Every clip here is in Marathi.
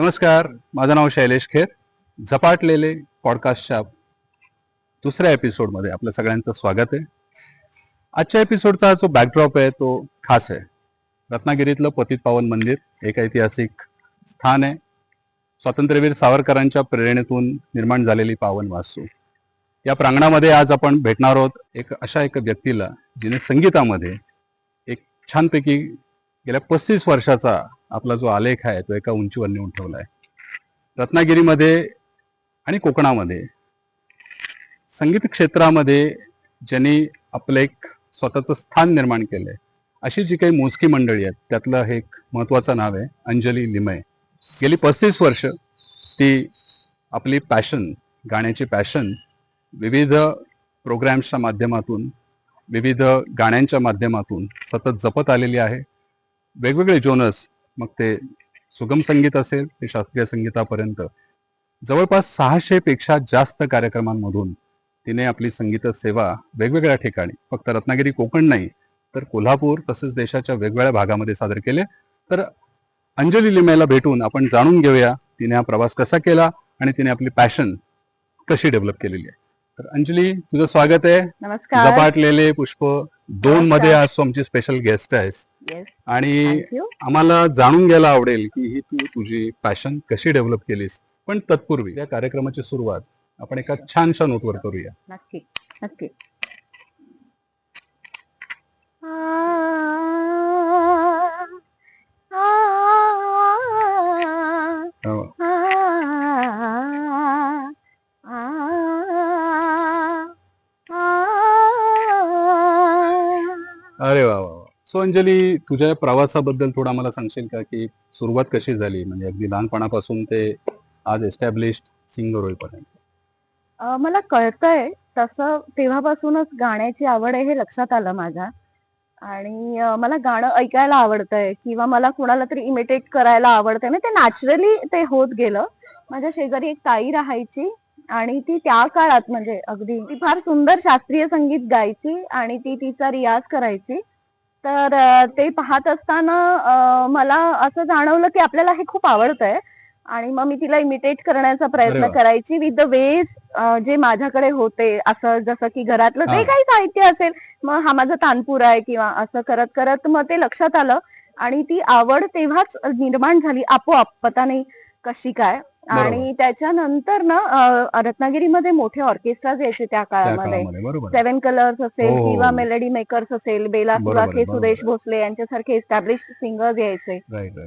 नमस्कार माझं नाव शैलेश खेर. झपाटलेले पॉडकास्टच्या दुसऱ्या एपिसोडमध्ये आपल्या सगळ्यांचं स्वागत आहे. आजच्या एपिसोडचा जो बॅकड्रॉप आहे तो खास आहे. रत्नागिरीतलं पतित पावन मंदिर एक ऐतिहासिक स्थान आहे. स्वातंत्र्यवीर सावरकरांच्या प्रेरणेतून निर्माण झालेली पावन वास्तू. या प्रांगणामध्ये आज आपण भेटणार आहोत एक अशा एका व्यक्तीला जिने संगीतामध्ये एक छानपैकी गेल्या पस्तीस वर्षाचा आपला जो आलेख आहे तो एका उंचीवर नेऊन ठेवला आहे रत्नागिरीमध्ये आणि कोकणामध्ये संगीत क्षेत्रामध्ये ज्यांनी आपलं एक स्वतःचं स्थान निर्माण केलंय अशी जी काही मोजकी मंडळी आहेत त्यातलं हे एक महत्वाचं नाव आहे अंजली लिमय. गेली पस्तीस वर्ष ती आपली पॅशन गाण्याची पॅशन विविध प्रोग्रॅम्सच्या माध्यमातून विविध गाण्यांच्या माध्यमातून सतत जपत आलेली आहे. वेगवेगळे जोनस मग ते सुगम संगीत असेल ते शास्त्रीय संगीतापर्यंत. जवळपास सहाशे पेक्षा जास्त कार्यक्रमांमधून तिने आपली संगीत सेवा वेगवेगळ्या ठिकाणी फक्त रत्नागिरी कोकण नाही तर कोल्हापूर तसेच देशाच्या वेगवेगळ्या भागामध्ये सादर केले. तर अंजली लिमेला भेटून आपण जाणून घेऊया तिने हा प्रवास कसा केला आणि तिने आपली पॅशन कशी डेव्हलप केलेली आहे. तर अंजली तुझं स्वागत आहे. नमस्कार. झपाटलेले पुष्प दोन मध्ये आज तू आमची स्पेशल गेस्ट आहेस. आणि. आम्हाला जाणून घ्यायला आवडेल की ही तू तुझी पॅशन कशी डेव्हलप केलीस. पण तत्पूर्वी या कार्यक्रमाची सुरुवात आपण एका छानशा नोटवर करूया. नक्की नक्की. अरे वा वा सो अंजली तुझ्या प्रवासाबद्दल थोडं मला सांगशील का की सुरुवात कशी झाली? म्हणजे अगदी लहानपणापासून ते आज एस्टॅब्लिश सिंगर होईपर्यंत. मला कळतंय तसं तेव्हापासूनच गाण्याची आवड आहे हे लक्षात आलं माझ्या. आणि मला गाणं ऐकायला आवडतंय किंवा मला कुणाला तरी इमिटेट करायला आवडतंय. म्हणजे ते नॅचरली ते होत गेलं. माझ्या शेजारी एक ताई राहायची. आणि ती त्या काळात म्हणजे अगदी ती फार सुंदर शास्त्रीय संगीत गायची आणि ती तिचा रियाज करायची तर ते पाहत असताना मला असं जाणवलं की आपल्याला हे खूप आवडतंय आणि मग मी तिला इमिटेट करण्याचा प्रयत्न. करायची विथ द वेज जे माझ्याकडे होते असं जसं की घरातलं. जे काही साहित्य असेल मग हा माझा तानपूर आहे किंवा असं करत करत मग ते लक्षात आलं आणि ती आवड तेव्हाच निर्माण झाली आपोआप पता नाही कशी काय. आणि त्याच्यानंतर ना रत्नागिरीमध्ये मोठे ऑर्केस्ट्रा यायचे त्या काळामध्ये. सेव्हन कलर्स असेल हो, हो, किंवा हो. मेलडी मेकर्स असेल बेला सुराखे. सुदेश भोसले यांच्यासारखे एस्टॅब्लिश्ड सिंगर्स यायचे.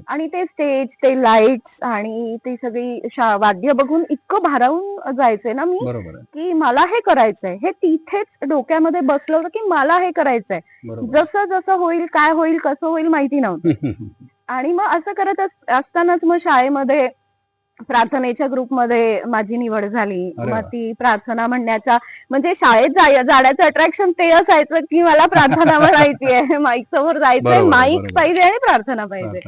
आणि ते स्टेज ते लाईट्स आणि ती सगळी वाद्य बघून इतकं भारावून जायचे ना मी की मला हे करायचंय. हे तिथेच डोक्यामध्ये बसलं होतं की मला हे करायचंय. जसं जसं होईल काय होईल कसं होईल माहिती नव्हतं. आणि मग असं करत अस- असतानाच मग शाळेमध्ये प्रार्थनेच्या ग्रुपमध्ये माझी निवड झाली. मग ती प्रार्थना म्हणण्याच्या म्हणजे शाळेत जाय- जाण्याचं अट्रॅक्शन ते असायचं की मला प्रार्थना म्हणायची आहे माईक समोर जायचंय माईक. पाहिजे आणि प्रार्थना पाहिजे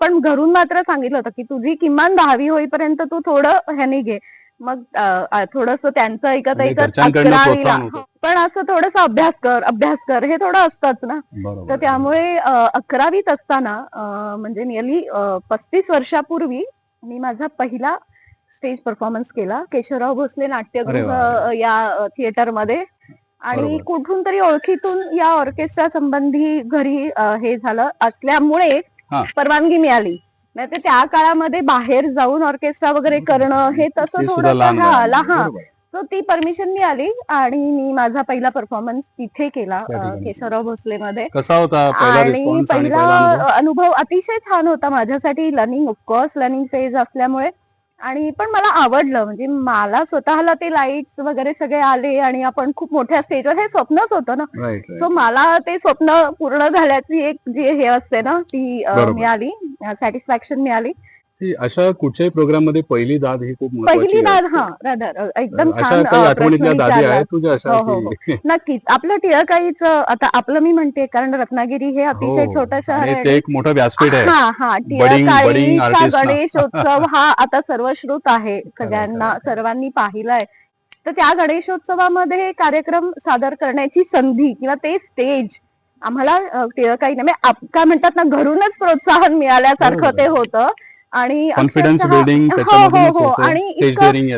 पण घरून मात्र सांगितलं होतं की तुझी किमान दहावी होईपर्यंत तू थोडं ह्यानी घे मग थोडस त्यांचं ऐकत म्हणजे ऐकत अकरावीला होतं. पण असं थोडस अभ्यास कर अभ्यास कर हे थोडं असतंच ना तर. त्यामुळे अकरावीत असताना म्हणजे नियरली पस्तीस वर्षापूर्वी मी माझा पहिला स्टेज परफॉर्मन्स केला केशवराव भोसले नाट्यगृह या थिएटरमध्ये आणि. कुठून तरी ओळखीतून या ऑर्केस्ट्रा संबंधी घरी हे झालं असल्यामुळे. परवानगी मिळाली नाही त्या काळामध्ये बाहेर जाऊन ऑर्केस्ट्रा वगैरे करणं हे तसं थोडं लहान. हा. सो ती परमिशन मिळाली आणि मी माझा पहिला परफॉर्मन्स तिथे केला. केशवराव भोसले मध्ये कसा होता पहिला आणि पहिला अनुभव? अतिशय छान होता माझ्यासाठी लर्निंग ऑफकोर्स लर्निंग फेज असल्यामुळे आणि पण मला आवडलं म्हणजे मला स्वतःला ते लाईट्स वगैरे सगळे आले आणि आपण खूप मोठ्या स्टेजवर हे स्वप्नच होतं ना सो मला ते स्वप्न पूर्ण झाल्याची एक जी हे असते ना ती. मिळाली सॅटिस्फॅक्शन मिळाली अशा कुठच्याही प्रोग्राममध्ये पहिली दाद ही खूप पहिली दाद. हा रादर एकदम छान आठवणीतल्या दादी. आहेत तुझ्या अशा हो, हो, की नक्कीच आपलं टिळकाईच आता आपलं मी म्हणते कारण रत्नागिरी हे अतिशय हो. छोटं शहर आहे ते एक मोठं व्यासपीठ आहे हा हा टिळकाईचा. गणेशोत्सव हा आता सर्वश्रुत आहे सगळ्यांना. सर्वांनी पाहिलाय तर त्या गणेशोत्सवामध्ये कार्यक्रम सादर करण्याची संधी किंवा ते स्टेज आम्हाला टिळकाई म्हणजे आप- काय म्हणतात ना घरूनच प्रोत्साहन मिळाल्यासारखं. ते होतं आणि कॉन्फिडन्स अक्षरशः- बिल्डिंग हो हो हो. होतं आणि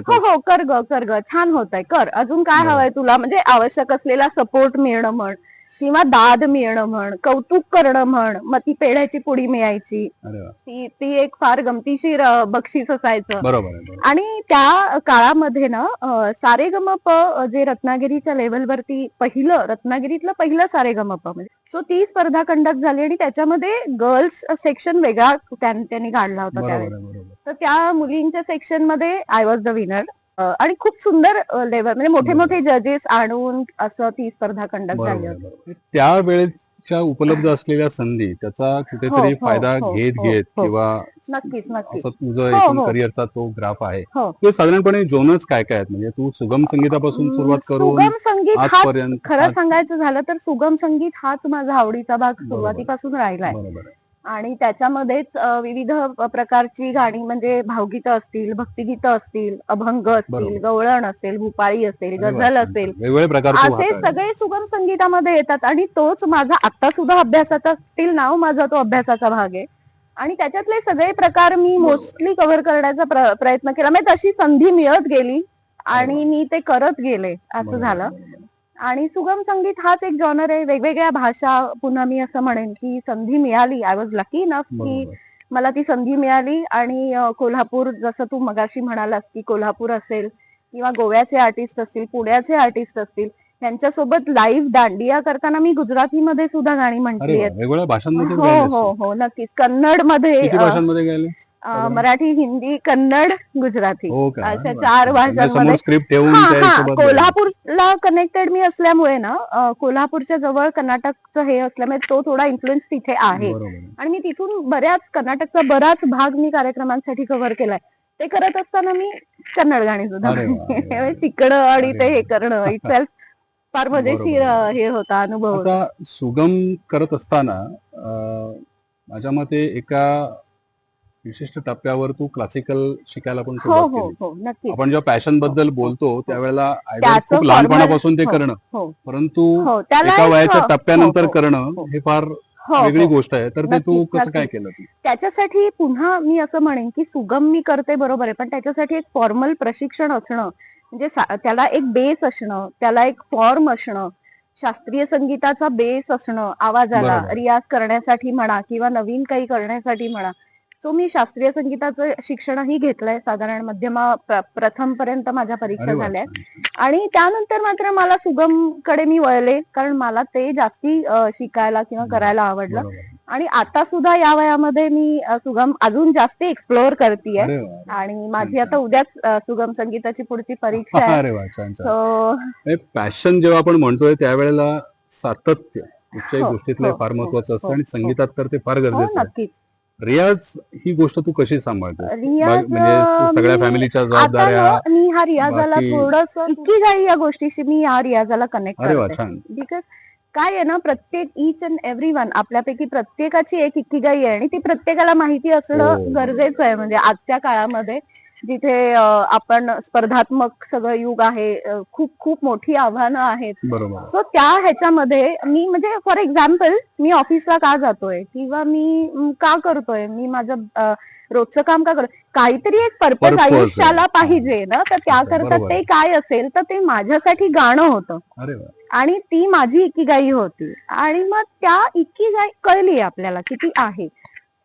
हो हो. कर ग कर ग. छान होतंय. कर. अजून काय. हवंय तुला? म्हणजे आवश्यक असलेला सपोर्ट मिळणं म्हण. किंवा दाद मिळणं म्हण कौतुक करणं म्हण मग ती पेढ्याची पुडी मिळायची. अरे वा. ती ती एक फार गमतीशीर अ, बक्षीस असायचं. बरोबर आहे बरोबर आणि त्या काळामध्ये ना सारेगमप जे रत्नागिरीच्या लेवलवरती पहिलं रत्नागिरीतलं पहिलं सारेगमप म्हणजे सो ती स्पर्धा कंडक्ट झाली आणि त्याच्यामध्ये गर्ल्स सेक्शन वेगळा त्यां- त्यांनी काढला होता बरोबर त्यावेळेस आहे बरोबर तर त्या मुलींच्या सेक्शनमध्ये आय वॉज द विनर आणि खूप सुंदर लेवल म्हणजे मोठे. मोठे जजेस आणून असं ती स्पर्धा कंडक्ट झाली होती बरोबर. त्या वेळेच्या उपलब्ध असलेल्या संधी त्याचा कुठेतरी हो, फायदा हो, घेत हो, घेत हो. किंवा नक्कीच नक्कीच तुझं एकूण. करिअरचा तो ग्राफ आहे. तो साधारणपणे जोनच काय काय आहेत म्हणजे तू सुगम संगीतापासून सुरुवात करून सुगम संगीत आजपर्यंत खरं सांगायचं झालं तर सुगम संगीत हाच माझा आवडीचा भाग सुरुवातीपासून राहिलाय बरोबर आहे. आणि त्याच्यामध्येच विविध प्रकारची गाणी म्हणजे भावगीतं असतील भक्तिगीतं असतील अभंग असतील. गवळण असेल भूपाळी असेल गझल असेल असे. सगळे सुगम संगीतामध्ये येतात आणि तोच माझा आता सुद्धा अभ्यासाचा टिल नाव माझा तो अभ्यासाचा भाग आहे आणि त्याच्यातले सगळे प्रकार मी. मोस्टली कव्हर करण्याचा प्र- प्रयत्न केला म्हणजे तशी संधी मिळत गेली आणि. मी ते करत गेले असं झालं. आणि सुगम संगीत हाच एक जॉनर आहे. वेगवेगळ्या भाषा पुन्हा मी असं म्हणेन की संधी मिळाली. आय वॉज लकी इनफ की. मला ती संधी मिळाली आणि कोल्हापूर जसं तू मगाशी म्हणालास की कोल्हापूर असेल किंवा गोव्याचे आर्टिस्ट असतील पुण्याचे आर्टिस्ट असतील यांच्यासोबत लाईव्ह दांडिया करताना मी गुजरातीमध्ये सुद्धा गाणी म्हटली आहेत. हो हो. हो नक्कीच. कन्नडमध्ये मराठी हिंदी कन्नड गुजराती हो अशा. चार म्हणजे भाषांमध्ये. कोल्हापूरला कनेक्टेड मी असल्यामुळे ना कोल्हापूरच्या जवळ कर्नाटकचं हे असल्यामुळे तो थोडा इन्फ्लुएन्स तिथे आहे. आणि मी तिथून बऱ्याच कर्नाटकचा बराच भाग मी कार्यक्रमांसाठी कव्हर केलाय ते करत असताना मी कन्नड गाणी सुद्धा. म्हणली. शिकणं आणि ते हे. करणं इटसेल्फ फार मजेशीर हे होता अनुभव सुगम करत असताना माझ्या मते एका विशिष्ट टप्प्यावर तू क्लासिकल शिकायला पण हो हो. हो आपण जेव्हा पॅशनबद्दल बोलतो त्यावेळेला either त्याचं खूप लहानपणापासून ते करणं हो परंतु हो एका वयाच्या हो, टप्प्यानंतर हो, करणं हो. हे फार हो, वेगळी हो. गोष्ट आहे तर ते तू कसं काय. केलं त्याच्यासाठी पुन्हा मी असं म्हणेन की सुगम मी करते बरोबर आहे पण त्याच्यासाठी एक फॉर्मल प्रशिक्षण असणं म्हणजे त्याला एक बेस असणं त्याला एक फॉर्म असणं शास्त्रीय संगीताचा बेस असणं आवाजाला. रियाज करण्यासाठी म्हणा किंवा नवीन काही करण्यासाठी म्हणा सो मी शास्त्रीय संगीताचं शिक्षणही घेतलंय साधारण मध्यमा प्रथम पर्यंत माझ्या परीक्षा झाल्या. आणि त्यानंतर मात्र मला सुगमकडे मी वळले कारण मला ते जास्ती शिकायला किंवा करायला आवडलं. आणि आता सुद्धा या वयामध्ये मी सुगम अजून जास्त एक्सप्लोअर वा. आणि माझी आता उद्याच सुगम संगीताची पुढची परीक्षा आहे. पॅशन जेव्हा आपण म्हणतोय त्यावेळेला सातत्य कुठच्याही हो, गोष्टीतलं हो, फार हो, महत्वाचं असतं आणि संगीतात तर ते फार गरजेचं नक्कीच. रियाज ही गोष्ट तू कशी सांभाळते रियाज, म्हणजे सगळ्या फॅमिलीच्या जबाबदाऱ्या ना मी ह्या रियाजाला थोडस इतकी काही या गोष्टीशी मी या रियाजाला कनेक्ट अरे वा करते. छान. बिकॉज काय आहे ना प्रत्येक इच अँड एव्हरी वन आपल्यापैकी प्रत्येकाची एक इक्कीगाई आहे आणि ती प्रत्येकाला माहिती हो, असणं बरोबर. गरजेचं आहे. म्हणजे आजच्या काळामध्ये जिथे आपण स्पर्धात्मक सगळं युग आहे खूप खूप मोठी आव्हानं आहेत. सो त्या ह्याच्यामध्ये मी म्हणजे फॉर एक्झाम्पल मी ऑफिसला का जातोय? किंवा मी का करतोय? मी माझं रोजचं काम का करतोय? काहीतरी एक पर्पज. आयुष्याला पाहिजे ना? तर त्याकरता. ते काय असेल तर ते माझ्यासाठी गाणं होतं. आणि ती माझी इकिगाई होती. आणि मग त्या इकिगाई कळली आपल्याला की ती आहे.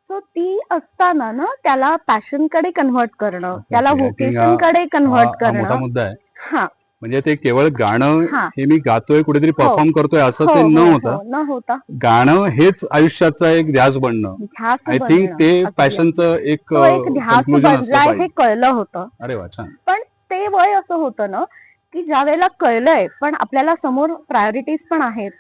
सो ती असताना ना त्याला पॅशनकडे कन्व्हर्ट करणं त्याला व्होकेशन हा- कडे हा कन्व्हर्ट हा करणं. मुद्दा आहे. हा. म्हणजे ते केवळ गाणं हा. हे मी गातोय कुठेतरी परफॉर्म करतोय असं हो, ते न हो, होता. हो, न होता. गाणं हेच आयुष्याचा एक ध्यास बनणं. I think. ते. पॅशनचं एक एक ध्यास बनलाय हे कळलं होतं. अरे वा छान. ते वय असं होतं ना की ज्या वेळेला कळलंय पण आपल्याला समोर प्रायोरिटीज पण आहेत.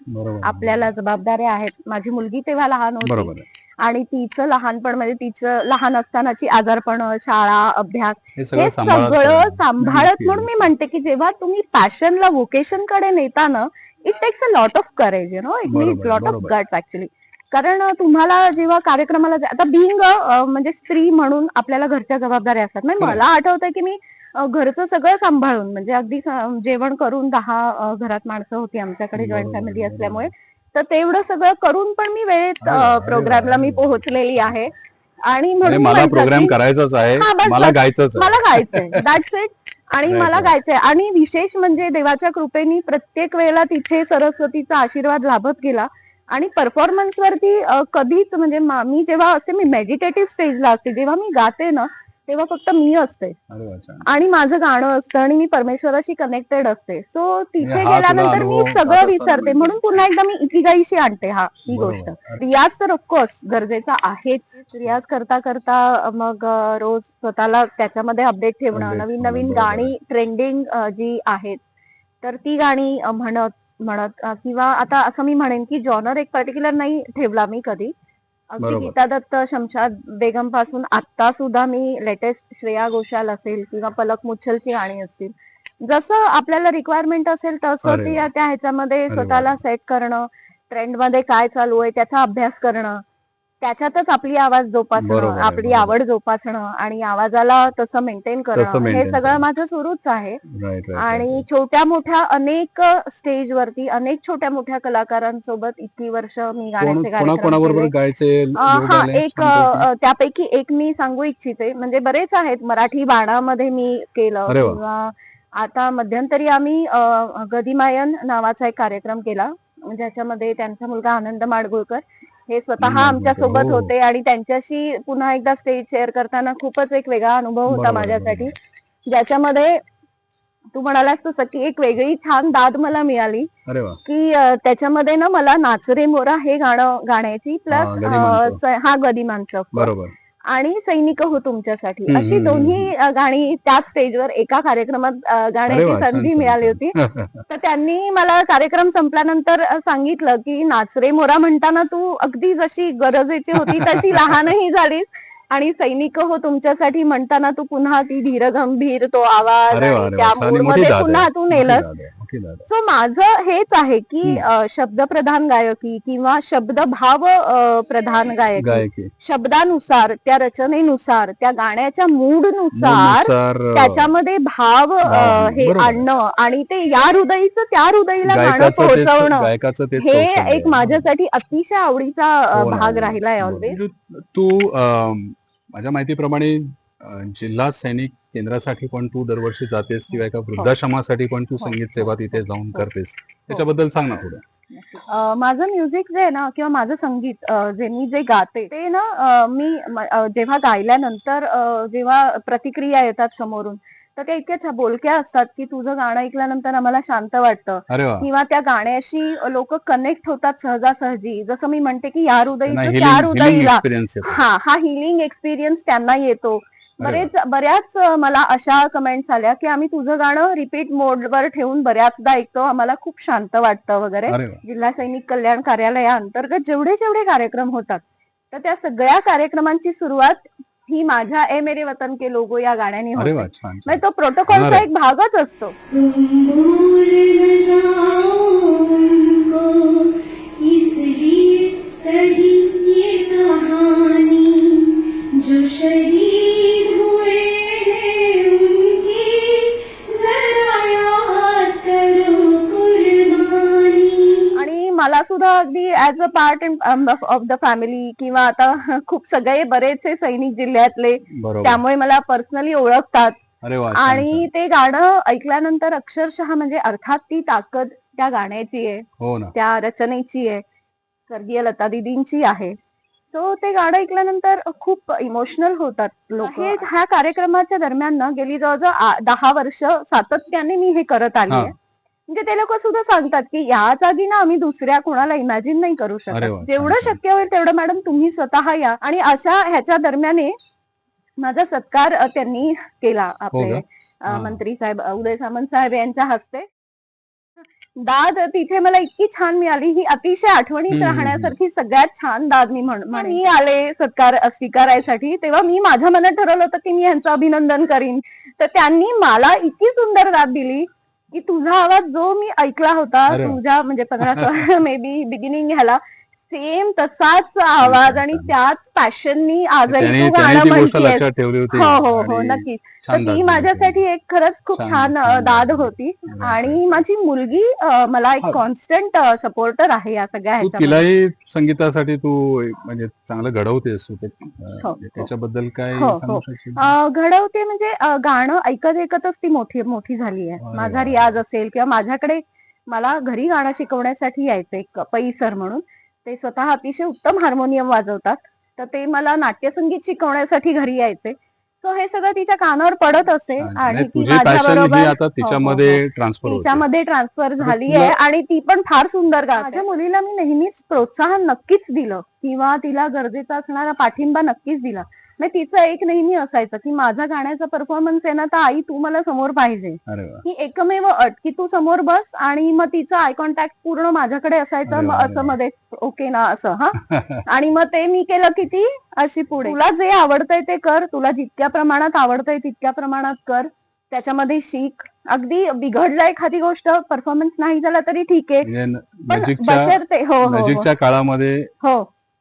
आपल्याला जबाबदाऱ्या आहेत. माझी मुलगी तेव्हा लहान होती. आणि तिचं लहानपण म्हणजे तिचं लहान असतानाची आजारपण शाळा अभ्यास हे सगळं सांभाळत. म्हणून मी म्हणते की जेव्हा तुम्ही पॅशनला व्होकेशनकडे नेताना it takes a lot of courage you know it means lot of. Guts actually कारण तुम्हाला जेव्हा कार्यक्रमाला आता बिंग म्हणजे स्त्री म्हणून आपल्याला घरच्या जबाबदाऱ्या असतात म्हणजे. मला आठवतंय की मी घरचं सगळं सांभाळून म्हणजे अगदी जेवण करून दहा घरात माणसं होती आमच्याकडे जॉईंट फॅमिली. असल्यामुळे तर तेवढं सगळं करून पण मी वेळेत प्रोग्रामला मी. पोहोचलेली आहे. आणि म्हणून मला प्रोग्राम करायचाच आहे. मला. गायचंच आहे. मला गायचंय. दॅट्स इट आणि मला. गायचंय. आणि विशेष म्हणजे देवाच्या कृपेने प्रत्येक वेळेला तिथे सरस्वतीचा आशीर्वाद लाभत गेला. आणि परफॉर्मन्स वरती कधीच म्हणजे मी जेव्हा असे मी मेडिटेटिव्ह स्टेजला असते जेव्हा मी गाते ना तेव्हा फक्त मी असते. अरे वा, छान. आणि माझं गाणं असतं आणि मी परमेश्वराशी कनेक्टेड असते. सो तिथे म्हणजे हा तुला गेल्यानंतर मी अनुभव सगळं आता विसरते. म्हणून पुन्हा एकदा मी इकिगाईशी आणते हा ही बरोबर. गोष्ट. रियाज तर ऑफकोर्स गरजेचा आहेच. रियाज करता करता मग अ, रोज स्वतःला त्याच्यामध्ये अपडेट ठेवणं Update नवीन ठेवणं, नवीन बरोबर. आहे. गाणी ट्रेंडिंग जी आहेत तर ती गाणी अ, म्हणत म्हणत अ, किंवा आता असं मी म्हणेन की जॉनर एक पर्टिक्युलर नाही ठेवला मी कधी. अगदी. गीता दत्त शमशाद बेगमपासून आता सुद्धा मी लेटेस्ट श्रेया घोषाल असेल किंवा पलक मुच्छलची गाणी असतील जसं आपल्याला रिक्वायरमेंट असेल तसं ते. त्या ह्याच्यामध्ये. स्वतःला सेट करणं ट्रेंडमध्ये काय चालू आहे त्याचा अभ्यास करणं त्याच्यातच आपली आवाज जोपासणं बरोबर आहे, आपली बरोबर. आवड जोपासणं आणि आवाजाला तसं मेंटेन करणं हे सगळं करणं. माझं सुरूच आहे आणि. छोट्या मोठ्या अनेक स्टेज वरती अनेक छोट्या मोठ्या कलाकारांसोबत इतकी वर्ष मी गाण्याचे कोणा कार्यक्रम कोणाबरोबर केले. गायचे अ, हा एक? अ, त्यापैकी एक मी सांगू इच्छिते म्हणजे बरेच आहेत मराठी बाणामध्ये मी केलं अरे वा. किंवा आता मध्यंतरी आम्ही अ, गदिमायन नावाचा एक कार्यक्रम केला ज्याच्यामध्ये त्यांचा मुलगा आनंद माडगुळकर हे स्वतः आमच्यासोबत हो. होते आणि त्यांच्याशी पुन्हा एकदा स्टेज शेअर करताना खूपच एक वेगळा अनुभव होता माझ्यासाठी. ज्याच्यामध्ये तू म्हणालास तसं की एक वेगळी छान दाद मला मिळाली की त्याच्यामध्ये ना मला नाचरे मोरा हे गाणं गाण्याची प्लस. हा गदिमांचं बरोबर. आणि सैनिक हो तुमच्यासाठी. अशी दोन्ही गाणी त्याच स्टेजवर एका कार्यक्रमात गाण्याची संधी मिळाली. होती. तर त्यांनी मला कार्यक्रम संपल्यानंतर सांगितलं की नाचरे मोरा म्हणताना तू अगदी जशी गरजेची होती तशी लहानही झालीस. आणि सैनिक हो तुमच्यासाठी म्हणताना तू पुन्हा ती धीरगंभीर तो आवाज त्या पुन्हा. तू नेलस. आहे, आहे. सो माझं हेच आहे की शब्दप्रधान गायकी किंवा शब्दभाव अ, प्रधान गायकी शब्दानुसार त्या रचनेनुसार त्या गाण्याच्या मूडनुसार त्याच्यामध्ये भाव भाव, हे. आणणं आणि ते या हृदयीचं त्या हृदयीला गाणं पोहोचवणं हे एक आहे. माझ्यासाठी अतिशय आवडीचा हो भाग हो. राहिलाय बरोबर. ऑलवेज तू माझ्या माहितीप्रमाणे जिल्हा सैनिक केंद्रासाठी पण तू दरवर्षी जातेस किंवा एका वृद्धाश्रमासाठी पण तू हो, संगीत हो, सेवा तिथे हो, जाऊन हो. करतेस. त्याच्याबद्दल सांग ना थोडं. माझं म्युझिक जे आहे ना किंवा माझं संगीत जे मी जे गाते ते ना मी जेव्हा गायल्यानंतर जेव्हा प्रतिक्रिया येतात समोरून तर त्या इतक्या बोलक्या असतात की तुझं गाणं ऐकल्यानंतर आम्हाला शांत वाटतं. किंवा त्या गाण्याशी लोक कनेक्ट होतात सहजासहजी. जसं मी म्हणते की या त्या हिलिंग हृदयीला हा हा हिलिंग एक्सपिरियन्स त्यांना येतो. बरेच बऱ्याच मला अशा कमेंट्स आल्या की आम्ही तुझं गाणं रिपीट मोडवर ठेवून बऱ्याचदा ऐकतो. आम्हाला खूप शांत वाटतं वगैरे. जिल्हा सैनिक कल्याण कार्यालयाअंतर्गत जेवढे जेवढे कार्यक्रम होतात तर त्या सगळ्या कार्यक्रमांची सुरुवात ही माझ्या ए मेरे वतन के लोगो या गाण्याने होते. म्हणजे तो प्रोटोकॉलचा. एक भागच असतो. मला अगदी as a part of the family किंवा आता खूप सगळे बरेचसे सैनिक जिल्ह्यातले त्यामुळे मला पर्सनली ओळखतात. आणि ते गाणं ऐकल्यानंतर अक्षरशः म्हणजे अर्थात ती ताकद त्या गाण्याची आहे. हो ना. त्या रचनेची आहे. स्वर्गीय लता दिदींची आहे. सो ते गाणं ऐकल्यानंतर खूप इमोशनल होतात लोक. हे ह्या कार्यक्रमाच्या दरम्यान ना गेली जवळजवळ दहा वर्ष सातत्याने मी हे करत आली. आहे. म्हणजे ते लोक सुद्धा सांगतात की या जागी ना आम्ही दुसऱ्या कोणाला इमॅजिन नाही करू अरे वा, शकत जेवढं छान. शक्य होईल तेवढं मॅडम तुम्ही स्वतः या. आणि अशा ह्याच्या दरम्यान माझा सत्कार अ, त्यांनी केला आपले का? अ, हा. मंत्री साहेब अ, उदय सामंत साहेब यांच्या हस्ते. दाद तिथे मला इतकी छान मिळाली. ही अतिशय आठवणीत हम्म, हम्म, राहण्यासारखी सगळ्यात छान दाद मी म्हण म्हणेन. मी आले सत्कार स्वीकारायसाठी. तेव्हा मी माझ्या मनात ठरवलं होतं की मी यांचं अभिनंदन करीन. तर त्यांनी मला इतकी सुंदर दाद दिली. की तुझा आवाज जो मी ऐकला होता अरे वा. तुझ्या म्हणजे पंधरा मे बी बिगिनिंग ह्याला सेम तसाच आवाज आणि. त्याच पॅशननी आजही तू गाणं म्हणतेस लक्षात ठेवली होती हो हो हो नक्कीच तर ती माझ्यासाठी एक खरंच खूप छान, दाद. होती. आणि माझी मुलगी मला एक हा. कॉन्स्टंट सपोर्टर आहे या सगळ्या तिलाही संगीतासाठी तू म्हणजे चांगलं घडवतेस तू ते, अं, हो, त्याच्याबद्दल काय हो, हो. घडवते म्हणजे गाणं ऐकत ऐकतच ती मोठी मोठी झाली आहे माझा. रियाज असेल किंवा माझ्याकडे मला घरी गाणं शिकवण्यासाठी यायचं एक पै सर म्हणून ते स्वतः अतिशय उत्तम हार्मोनियम वाजवतात. तर ते मला नाट्यसंगीत शिकवण्यासाठी घरी यायचे. सो हे सगळं तिच्या कानावर पडत असे आणि आणि ती पॅशन ही माझ्याबरोबर आता तिच्यामध्ये ट्रान्सफर ट्रान्सफर झाली आहे आणि ती पण फार सुंदर गाते. माझ्या मुलीला मी नेहमीच प्रोत्साहन नक्कीच दिलं किंवा तिला गरजेचा असणारा पाठिंबा नक्कीच दिला. मग तिचं एक नेहमी असायचं की माझा गाण्याचा परफॉर्मन्स आहे ना तर आई तू मला समोर पाहिजे. अरे वा. ही एकमेव अट की तू समोर बस आणि मग तिचा आय कॉन्टॅक्ट पूर्ण माझ्याकडे असायचं अरे मग वा, अरे असं. मध्ये ओके ना असं हा. आणि मग ते मी केलं की ती अशी पुढे. तुला जे आवडतंय ते कर तुला जितक्या प्रमाणात आवडतंय तितक्या प्रमाणात कर. त्याच्यामध्ये शिक. अगदी बिघडलं एखादी गोष्ट परफॉर्मन्स नाही झाला तरी ठीक आहे. म्हणजे न- पण नजीकच्या बशर्ते हो हो, हो. नजीकच्या काळामध्ये हो.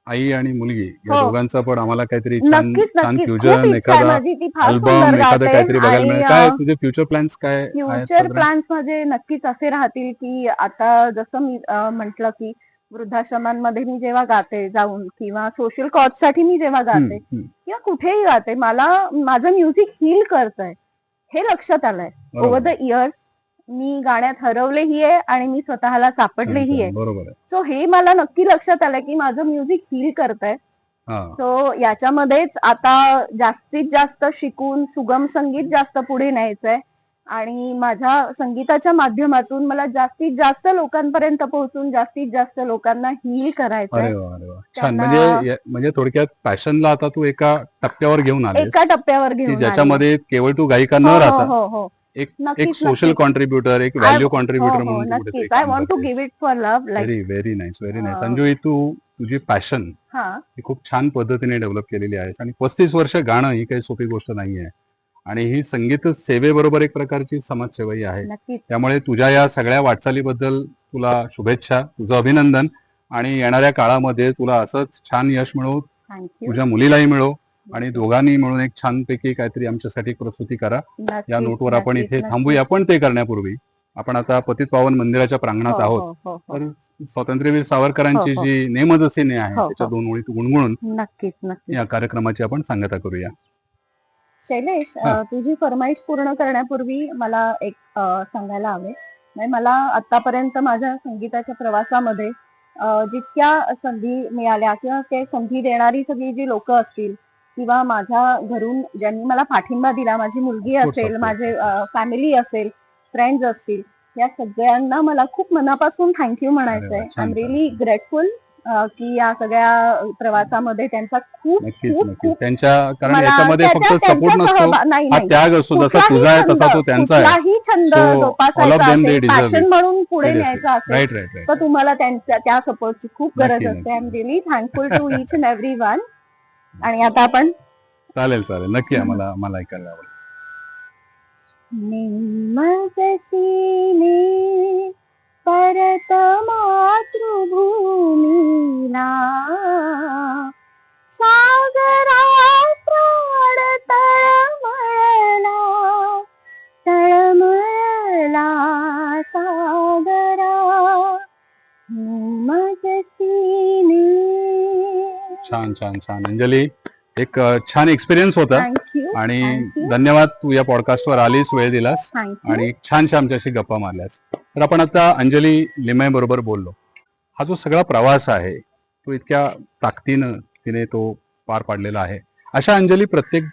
आई आणि मुलगी या हो. दोघांचा पण आम्हाला काहीतरी छान नक्कीच छान फ्युजन एखादा माझी अल्बम एखादं काहीतरी बघायला मिळेल काय तुझे फ्युचर प्लॅन्स काय फ्युचर? प्लॅन्समध्ये नक्कीच असे राहतील की आता जसं मी म्हंटल की वृद्धाश्रमांमध्ये मी जेव्हा गाते जाऊन किंवा सोशल कॉजसाठी मी जेव्हा गाते. किंवा कुठेही गाते मला माझं म्युझिक हील करतंय हे लक्षात आलंय ओव्हर द इयर्स मी गाण्यात हरवलेही आहे आणि मी स्वतःला सापडलेही आहे. बरोबर आहे. सो हे मला नक्की लक्षात आलंय की माझं म्युझिक हील करतंय. हा. सो याच्यामध्येच आता जास्तीत जास्त शिकून सुगम संगीत जास्त पुढे न्यायचंय. आणि माझ्या संगीताच्या माध्यमातून मला जास्तीत जास्त लोकांपर्यंत पोहोचून जास्तीत जास्त लोकांना हील छान. त्यांना- म्हणजे म्हणजे थोडक्यात पॅशनला आता तू एका टप्प्यावर घेऊन एका टप्प्यावर घेऊन. ज्याच्यामध्ये केवळ तू गायिका न हो, हो, राहता हो. एक एक सोशल. कॉन्ट्रीब्युटर एक व्हॅल्यू हो कॉन्ट्रीब्युटर हो म्हणून I want to. Give it for love very very nice very nice. Sanju तू तुझी पॅशन हा. खूप छान पद्धतीने डेव्हलप केलेली आहेस आणि पस्तीस वर्ष गाणं ही काही सोपी गोष्ट नाही आहे आणि ही संगीत सेवेबरोबर एक प्रकारची समाजसेवाही आहे. त्यामुळे तुझ्या या सगळ्या वाटचालीबद्दल तुला शुभेच्छा तुझं अभिनंदन. आणि येणाऱ्या काळामध्ये तुला असंच छान यश मिळो. तुझ्या मुलीलाही मिळो. आणि दोघांनी मिळून एक छानपैकी काहीतरी आमच्यासाठी प्रस्तुती करा. या नोटवर आपण इथे थांबूया पण ते करण्यापूर्वी. आपण आता पतित पावन मंदिराच्या प्रांगणात आहोत. हो, तर स्वातंत्र्यवीर सावरकरांची हो, हो. जी नेमदसी ने आहे हो, हो. त्याच्या दोन ओळी गुणगुणून नक्कीच नक्कीच. या कार्यक्रमाची आपण सांगता करूया. शैलेश हा. तुझी फरमाईश पूर्ण करण्यापूर्वी मला एक सांगायला हवे. म्हणजे मला आतापर्यंत माझ्या संगीताच्या प्रवासामध्ये जितक्या संधी मिळाल्या किंवा ते संधी देणारी सगळी जी लोक असतील किंवा माझ्या घरून ज्यांनी मला पाठिंबा दिला माझी मुलगी असेल. माझे फॅमिली असेल फ्रेंड्स असतील या सगळ्यांना मला खूप मनापासून थँक्यू म्हणायचंय. अरे वा, आय एम रिअली ग्रेटफुल की या सगळ्या प्रवासामध्ये त्यांचा खूप खूप त्यांच्या कारण याच्यामध्ये फक्त सपोर्ट नसतो हा त्याग असतो जसा तुझा आहे तसा तो त्यांचा आहे. छंद जोपासायचा पॅशन म्हणून पुढे. न्यायचा असेल तर तुम्हाला त्यांच्या त्या सपोर्टची खूप गरज असते. I am. Really thankful to each and every one आणि आता आपण चालेल चालेल. नक्की आम्हाला आम्हाला ऐकायला आवडेल. परत मातृभूमीला. सागरा प्राण छान छान छान. अंजली एक छान एक्सपिरियन्स होता. आणि. धन्यवाद तू या पॉडकास्टवर आलीस वेळ दिलास. आणि छानशा आमच्याशी गप्पा मारल्यास. तर आपण आता अंजली लिमय बरोबर बोललो. हा जो सगळा प्रवास आहे तो इतक्या ताकदीनं तिने तो पार पाडलेला आहे. अशा अंजली प्रत्येक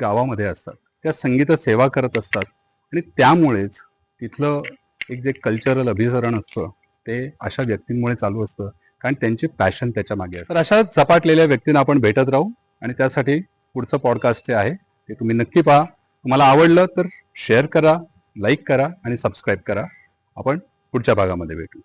गावामध्ये असतात. त्या संगीत सेवा करत असतात. आणि त्यामुळेच तिथलं एक जे कल्चरल अभिसरण असतं ते अशा व्यक्तींमुळे चालू असतं. कारण त्यांची पॅशन त्याच्यामागे आहे तर अशा झपाटलेल्या व्यक्तींना आपण भेटत राहू आणि त्यासाठी पुढचं पॉडकास्ट जे आहे ते तुम्ही नक्की पहा. तुम्हाला आवडलं तर शेअर करा लाईक करा आणि सबस्क्राईब करा. आपण पुढच्या भागामध्ये भेटू.